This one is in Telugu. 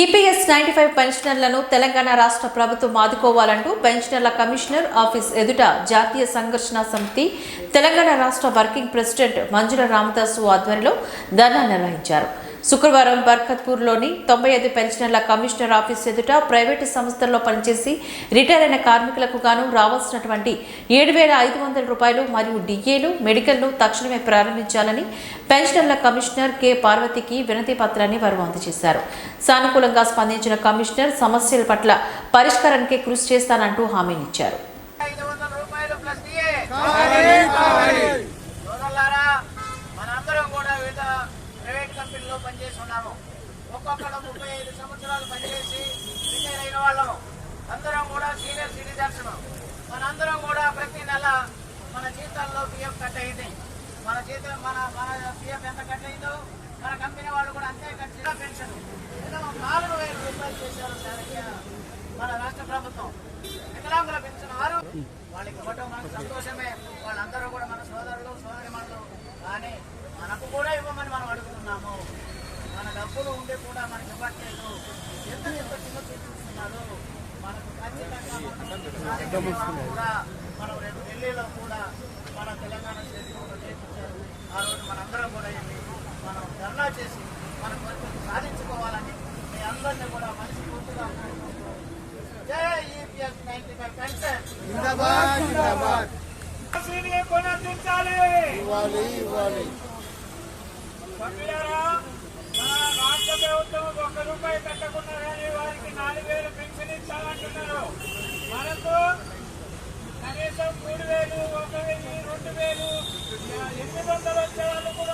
ఈపీఎస్ నైన్టీ ఫైవ్ పెన్షనర్లను తెలంగాణ రాష్ట్ర ప్రభుత్వం ఆదుకోవాలంటూ పెన్షనర్ల కమిషనర్ ఆఫీస్ ఎదుట జాతీయ సంఘర్షణ సమితి తెలంగాణ రాష్ట్ర వర్కింగ్ ప్రెసిడెంట్ మంజుల రామదాసు ఆధ్వర్యంలో ధర్నా నిర్వహించారు. శుక్రవారం బర్కత్పూర్లోని తొంభై ఐదు పెన్షనర్ల కమిషనర్ ఆఫీస్ ఎదుట ప్రైవేటు సంస్థల్లో పనిచేసి రిటైర్ అయిన కార్మికులకు గాను రావాల్సినటువంటి ఏడు వేల ఐదు వందల రూపాయలు మరియు డిఏలు మెడికల్ను తక్షణమే ప్రారంభించాలని పెన్షనర్ల కమిషనర్ కె. పార్వతికి వినతి పత్రాన్ని వారు అందజేశారు. సానుకూలంగా స్పందించిన కమిషనర్ సమస్యల పట్ల పరిష్కారానికి కృషి చేస్తానంటూ హామీనిచ్చారు ఐదు వందల రూపాయలు ప్లస్ డిఏ సోదరులారా మనందరం కూడా వివిధ ప్రైవేట్ కంపెనీలో పనిచేసి ఉన్నాము ఒక్కొక్కరు ముప్పై ఐదు సంవత్సరాలు పనిచేసి రిటైర్ అయిన వాళ్ళము. అందరం కూడా సీనియర్ సిటిజన్స్ మనందరం కూడా ప్రతి నెల మన జీతాల్లో పిఎఫ్ కట్ అయింది. మన జీతం మన మన పిఎఫ్ ఎంత కట్ అయిందో మన కంపెనీ వాళ్ళు కూడా అంతే కట్ చేసిన పెన్షన్. నాలుగు వేల రూపాయలు చేశారు మన రాష్ట్ర ప్రభుత్వం. వికలాంగుల పెన్షన్ వారు వాళ్ళకి ఇవ్వటం మనకు సంతోషమే. వాళ్ళందరూ కూడా మన సోదరులు సోదరిమణులు కానీ మనకు కూడా ఇవ్వమని మనం అడుగుతున్నాము. మన డబ్బులు ఉండి కూడా మనకి ఇవ్వట్లేదు. ఎంత ఎంత చిన్న చూపిస్తున్నారు మనకు ఖచ్చితంగా కూడా మనం రేపు ఢిల్లీలో కూడా మన తెలంగాణ చేపించారు. ఆ రోజు మనందరం కూడా వెళ్ళి మనం ధర్నా చేసి మన కోరికలు సాధించుకోవాలని మీ అందరినీ కూడా కోరుకుంటూ జై ఈపీఎస్ నైన్టీ ఫైవ్ పెన్షన్ సీనియే పునరుద్ధరించాలి సభ్యులారా, మన రాష్ట్ర ప్రభుత్వం ఒక్క రూపాయి పెట్టకుండా కానీ వారికి నాలుగు వేలు పెన్షన్ ఇచ్చాలంటున్నారు. మనకు కనీసం మూడు వేలు ఒక వెయ్యి రెండు వేలు ఎనిమిది వందలు వచ్చే వాళ్ళు కూడా